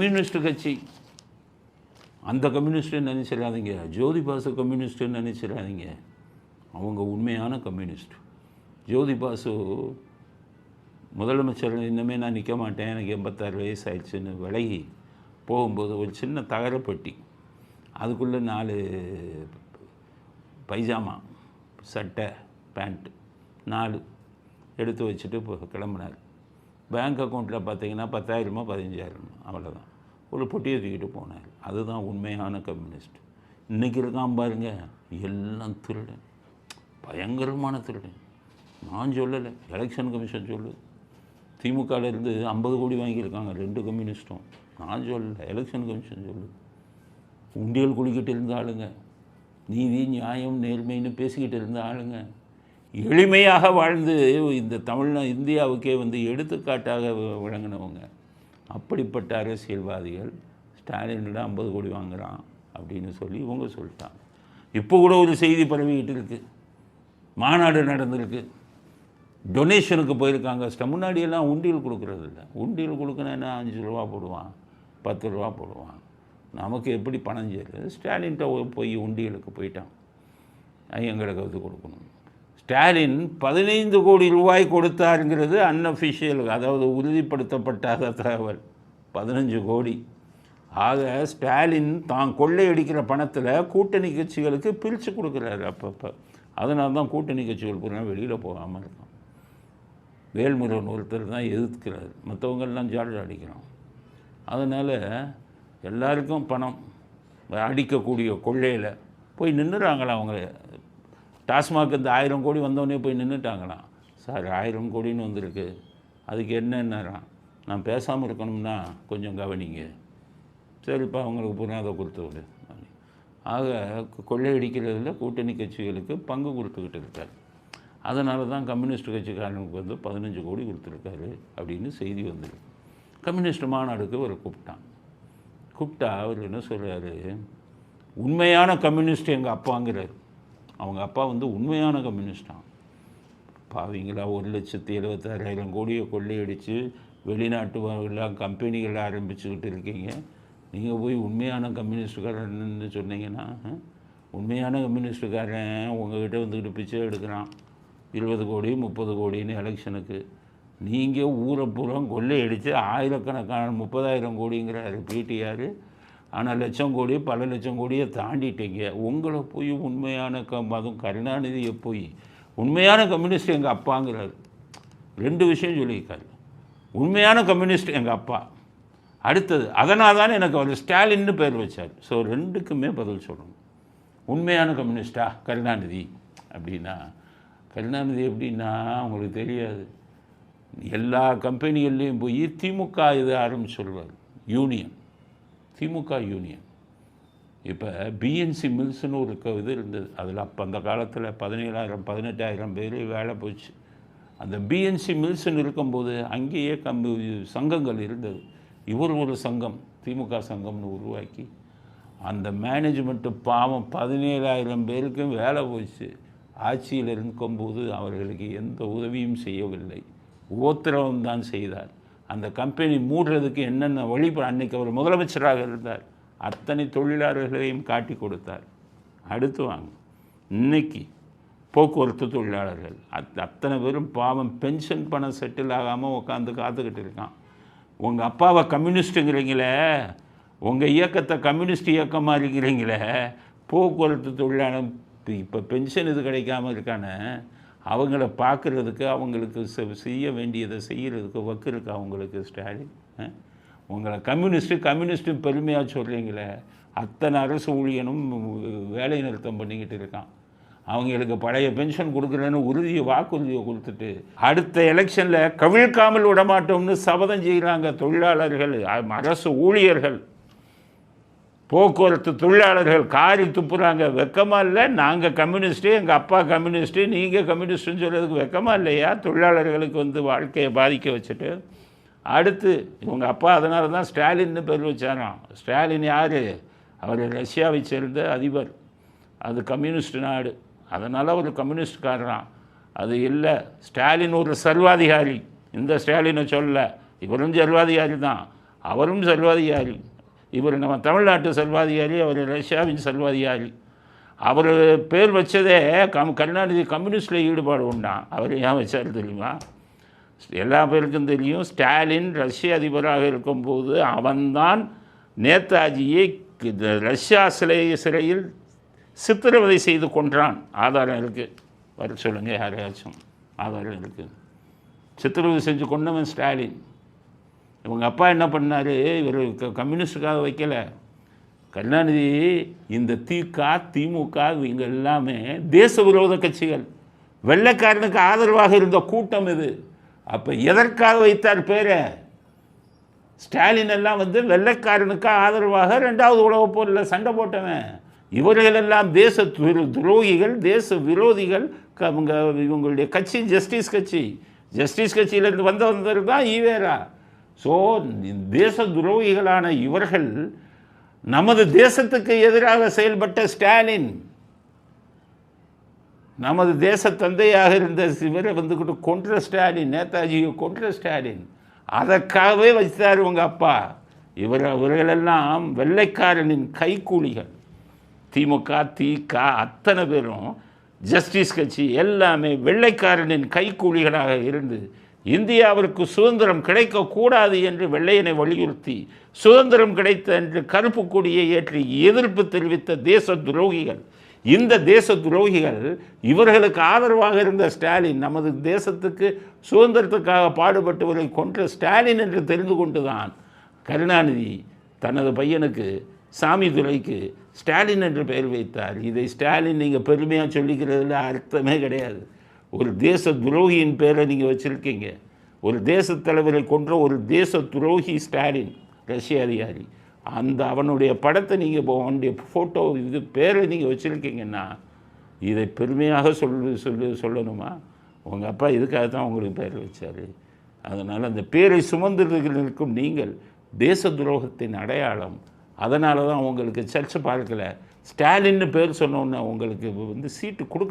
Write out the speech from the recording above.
Communist கட்சி. அந்த கம்யூனிஸ்ட்டுன்னு நினச்சிடாதீங்க ஜோதி பாசு கம்யூனிஸ்ட்டுன்னு நினச்சிடாதீங்க அவங்க உண்மையான கம்யூனிஸ்ட். ஜோதி பாசு முதலமைச்சர் இன்னுமே நான் நிற்க மாட்டேன். எனக்கு எண்பத்தாறு வயசு ஆயிடுச்சுன்னு விலகி போகும்போது ஒரு சின்ன தகரப்பட்டி அதுக்குள்ளே நாலு பைஜாமா சட்டை பேண்ட் நாலு எடுத்து வச்சுட்டு கிளம்புனார். பேங்க் அக்கௌண்ட்டில் பார்த்தீங்கன்னா பத்தாயிரமோ பதினஞ்சாயிரமோ அவ்வளோதான் ஒரு பொட்டியை தூக்கிட்டு போனார் அதுதான் உண்மையான கம்யூனிஸ்ட். இன்றைக்கி இருக்கான் பாருங்க. எல்லாம் திருடன். பயங்கரமான திருடன். நான் சொல்லலை. எலெக்ஷன் கமிஷன் சொல்லுது. திமுகவிலேருந்து ஐம்பது கோடி வாங்கியிருக்காங்க. ரெண்டு கம்யூனிஸ்ட்டும் நான் சொல்லலை. எலெக்ஷன் கமிஷன் சொல்லுது. உண்டியல் குளிக்கிட்டு இருந்த ஆளுங்க. நீதி நியாயம் நேர்மைன்னு பேசிக்கிட்டு இருந்த ஆளுங்க. எளிமையாக வாழ்ந்து இந்த தமிழ்நா இந்தியாவுக்கே வந்து எடுத்துக்காட்டாக விளங்கினவங்க அப்படிப்பட்ட அரசியல்வாதிகள் ஸ்டாலினிடம் ஐம்பது கோடி வாங்குகிறான் அப்படின்னு சொல்லி இவங்க சொல்லிட்டாங்க. இப்போ கூட ஒரு செய்தி பரவிக்கிட்டு இருக்குது மாநாடு நடந்திருக்கு. டொனேஷனுக்கு போயிருக்காங்க. ஸ்ட முன்னாடியெல்லாம் உண்டியல் கொடுக்குறது இல்லை. உண்டியல் கொடுக்கணுன்னா அஞ்சு ரூபா போடுவான். பத்து ரூபா போடுவான். நமக்கு எப்படி பணம் சேருது? ஸ்டாலின்கிட்ட போய் உண்டியலுக்கு போயிட்டான். எங்களுக்கு வந்து கொடுக்கணும். ஸ்டாலின் பதினைந்து கோடி ரூபாய் கொடுத்தாருங்கிறது அன்அஃபிஷியல் அதாவது உறுதிப்படுத்தப்பட்டாத தகவல் பதினஞ்சு கோடி. ஆக ஸ்டாலின் தான் கொள்ளையடிக்கிற பணத்தில் கூட்டணி கட்சிகளுக்கு பிரித்து கொடுக்குறாரு அப்பப்போ. அதனால தான் கூட்டணி கட்சிகள் பூரா வெளியில் போகாமல் இருக்கும் வேல்முருகன் ஒருத்தர் தான் எதிர்க்கிறார். மற்றவங்கெல்லாம் ஜாலி அடிக்கிறோம் அதனால் எல்லாருக்கும் பணம் அடிக்கக்கூடிய கொள்ளையில் போய் நின்றுறாங்களா அவங்க டாஸ்மாக் இந்த ஆயிரம் கோடி வந்தோடனே போய் நின்றுட்டாங்களாம் சார் ஆயிரம் கோடின்னு வந்திருக்கு. அதுக்கு என்னன்னாராம் நான் பேசாமல் இருக்கணும்னா கொஞ்சம் கவனிங்க. சரிப்பா அவங்களுக்கு புரியாத கொடுத்து விடு. ஆக கொள்ளையடிக்கிறதுல கூட்டணி கட்சிகளுக்கு பங்கு கொடுத்துக்கிட்டு இருக்கார் அதனால தான் கம்யூனிஸ்ட் கட்சிக்காரனுக்கு வந்து பதினஞ்சு கோடி கொடுத்துருக்காரு அப்படின்னு செய்தி வந்திருக்கு கம்யூனிஸ்ட் மாநாடுக்கு அவர் கூப்பிட்டான். கூப்பிட்டா அவர் என்ன சொல்கிறாரு உண்மையான கம்யூனிஸ்ட் எங்கள் அப்பாங்கிறார். அவங்க அப்பா வந்து உண்மையான கம்யூனிஸ்டான் பாவீங்களா ஒரு லட்சத்தி எழுபத்தாறாயிரம் கோடியை கொள்ளையடித்து வெளிநாட்டு எல்லாம் கம்பெனிகள் ஆரம்பிச்சுக்கிட்டு இருக்கீங்க. நீங்கள் போய் உண்மையான கம்யூனிஸ்டுக்காரன்னு சொன்னீங்கன்னா உண்மையான கம்யூனிஸ்டுக்காரன் உங்ககிட்ட வந்துக்கிட்டு பிச்சை எடுக்கிறான். இருபது கோடி முப்பது கோடின்னு எலெக்ஷனுக்கு. நீங்கள் ஊரை பூரா கொள்ளையடித்து ஆயிரக்கணக்கான முப்பதாயிரம் கோடிங்கிறாரு பிடிஆர் ஆனால் லட்சம் கோடி பல லட்சம் கோடியை தாண்டிட்டீங்க. உங்களை போய் உண்மையான க அதுவும் கருணாநிதியை போய் உண்மையான கம்யூனிஸ்ட் எங்கள் அப்பாங்கிறாரு. ரெண்டு விஷயம் சொல்லியிருக்காரு. உண்மையான கம்யூனிஸ்ட் எங்கள் அப்பா. அடுத்தது அதனால் தானே எனக்கு அவர் ஸ்டாலின்னு பேர் வச்சார். ஸோ ரெண்டுக்குமே பதில் சொல்லணும். உண்மையான கம்யூனிஸ்டா? கருணாநிதி. அப்படின்னா கருணாநிதி எப்படின்னா அவங்களுக்கு தெரியாது. எல்லா கம்பெனிகள்லேயும் போய் திமுக இது ஆரம்பிச்சு சொல்வார் யூனியன். திமுக யூனியன். இப்போ பிஎன்சி மில்ஸ்னு ஒரு இது இருந்தது. அதில் அப்போ அந்த காலத்தில் பதினேழாயிரம் பதினெட்டாயிரம் பேர் வேலை போச்சு. அந்த பிஎன்சி மில்ஸ்னு இருக்கும்போது அங்கேயே கம்பி சங்கங்கள் இருந்தது. இவர் ஒரு சங்கம் திமுக சங்கம்னு உருவாக்கி. அந்த மேனேஜ்மெண்ட்டு பாவம் பதினேழாயிரம் பேருக்கும் வேலை போச்சு. ஆட்சியில் இருக்கும்போது அவர்களுக்கு எந்த உதவியும் செய்யவில்லை. உபத்திரவம் தான் செய்தார். அந்த கம்பெனி மூடுறதுக்கு என்னென்ன வழி அன்னைக்கு அவர் முதலமைச்சராக இருந்தார். அத்தனை தொழிலாளர்களையும் காட்டி கொடுத்தார். அடுத்து வாங்க. இன்னைக்கு போக்குவரத்து தொழிலாளர்கள் அத் அத்தனை பேரும் பாவம் பென்ஷன் பணம் செட்டில் ஆகாமல் உட்காந்து காத்துக்கிட்டு இருக்கான். உங்கள் அப்பாவை கம்யூனிஸ்ட்டுங்கிறீங்களே உங்கள் இயக்கத்தை கம்யூனிஸ்ட் இயக்கமாக இருக்கிறீங்களே போக்குவரத்து தொழிலாளர் இப்போ பென்ஷன் இது கிடைக்காம இருக்கானே அவங்கள பார்க்குறதுக்கு அவங்களுக்கு செ- செய்ய வேண்டியதை செய்கிறதுக்கு வக்கு இருக்கு அவங்களுக்கு ஸ்டாலின்? ஆ? உங்களை கம்யூனிஸ்ட்டு கம்யூனிஸ்ட்டு பெருமையாக சொல்கிறீங்களே அத்தனை அரசு ஊழியனும் வேலை நிறுத்தம் பண்ணிக்கிட்டு இருக்கான். அவங்களுக்கு பழைய பென்ஷன் கொடுக்குறேன்னு உறுதியை வாக்குறுதியை கொடுத்துட்டு அடுத்த எலெக்ஷனில் கவிழ்க்காமல் விடமாட்டோம்னு சபதம் செய்கிறாங்க தொழிலாளர்கள் அரசு ஊழியர்கள். போக்குவரத்து தொழிலாளர்கள் காரி துப்புறாங்க. வெக்கமாக இல்லை. நாங்கள் கம்யூனிஸ்ட்டு எங்கள் அப்பா கம்யூனிஸ்ட்டு நீங்கள் கம்யூனிஸ்ட்டுன்னு சொல்கிறதுக்கு வெக்கமாக இல்லையா? தொழிலாளர்களுக்கு வந்து வாழ்க்கையை பாதிக்க வச்சுட்டு. அடுத்து இவங்க அப்பா அதனால தான் ஸ்டாலின்னு பேர் வச்சாராம். ஸ்டாலின் யார்? அவர் ரஷ்யாவை சேர்ந்த அதிபர். அது கம்யூனிஸ்ட் நாடு. அதனால் ஒரு கம்யூனிஸ்ட்காரரான் அது இல்லை. ஸ்டாலின் ஒரு சர்வாதிகாரி. இந்த ஸ்டாலினை சொல்ல இவரும் சர்வாதிகாரி தான். அவரும் சர்வாதிகாரி. இவர் நம்ம தமிழ்நாட்டு சர்வாதிகாரி அவர் ரஷ்யாவின் சர்வாதிகாரி. அவர் பேர் வச்சதே கம் கருணாநிதி கம்யூனிஸ்டில் ஈடுபாடு உண்டான் அவர் ஏன் வச்சார் தெரியுமா? எல்லா பேருக்கும் தெரியும் ஸ்டாலின் ரஷ்ய அதிபராக இருக்கும்போது அவன்தான் நேதாஜியை ரஷ்யா சிலை சிறையில் சித்திரவதை செய்து கொன்றான். ஆதாரம் இருக்குது வர சொல்லுங்கள் யாரையாச்சும் ஆதாரம் இருக்குது சித்திரவதை செஞ்சு கொண்டவன் ஸ்டாலின். இவங்க அப்பா என்ன பண்ணார்? இவர் க- கம்யூனிஸ்டுக்காக வைக்கல. கருணாநிதி இந்த திக திமுக இவங்க எல்லாமே தேச விரோத கட்சிகள். வெள்ளைக்காரனுக்கு ஆதரவாக இருந்த கூட்டம் இது. அப்போ எதற்காக வைத்தார் பேரை? ஸ்டாலின் எல்லாம் வந்து வெள்ளைக்காரனுக்கு ஆதரவாக ரெண்டாவது உலகப் போரில் சண்டை போட்டவன். இவர்களெல்லாம் தேச துரோகிகள் தேச விரோதிகள் க- அவங்க இவங்களுடைய கட்சி ஜஸ்டிஸ் கட்சி. ஜஸ்டிஸ் கட்சியிலேருந்து வந்தவர்கள் தான் ஈவேரா. ஸோ தேச துரோகிகளான இவர்கள் நமது தேசத்துக்கு எதிராக செயல்பட்ட ஸ்டாலின். நமது தேச தந்தையாக இருந்த இவரை வந்துக்கிட்டு கொன்ற ஸ்டாலின் நேதாஜியை கொன்ற ஸ்டாலின். அதற்காகவே வச்சார் உங்கள் அப்பா. இவர் இவர்களெல்லாம் வெள்ளைக்காரனின் கைக்கூலிகள் திமுக திக அத்தனை பேரும் ஜஸ்டிஸ் கட்சி எல்லாமே வெள்ளைக்காரனின் கைக்கூலிகளாக இருந்து இந்தியாவிற்கு சுதந்திரம் கிடைக்கக்கூடாது என்று வெள்ளையனை வலியுறுத்தி சுதந்திரம் கிடைத்த என்று கருப்பு கொடியை ஏற்றி எதிர்ப்பு தெரிவித்த தேச துரோகிகள். இந்த தேச துரோகிகள் இவர்களுக்கு ஆதரவாக இருந்த ஸ்டாலின் நமது தேசத்துக்கு சுதந்திரத்துக்காக பாடுபட்டவர்களை கொன்ற ஸ்டாலின் என்று தெரிந்து கொண்டுதான் கருணாநிதி தனது பையனுக்கு சாமி துறைக்கு ஸ்டாலின் என்று பெயர் வைத்தார். இதை ஸ்டாலின் நீங்கள் பெருமையாக சொல்லிக்கிறதுல அர்த்தமே கிடையாது. ஒரு தேச துரோகியின் பேரை நீங்கள் வச்சுருக்கீங்க. ஒரு தேச தலைவரை கொன்ற ஒரு தேச துரோகி ஸ்டாலின் ரஷ்ய அதிகாரி. அந்த அவனுடைய படத்தை நீங்கள் அவனுடைய ஃபோட்டோ இது பேரை நீங்கள் வச்சுருக்கீங்கன்னா இதை பெருமையாக சொல்லு சொல்லு சொல்லணுமா? உங்கள் அப்பா இதுக்காக தான் உங்களுக்கு பேர் வச்சார்? அதனால் அந்த பேரை சுமந்திரர்கள் இருக்கும் நீங்கள் தேச துரோகத்தின் அடையாளம். அதனால தான் உங்களுக்கு சர்ச்சை பார்க்கல. ஸ்டாலின்னு பேர் சொன்னோன்னே உங்களுக்கு வந்து சீட்டு கொடுக்க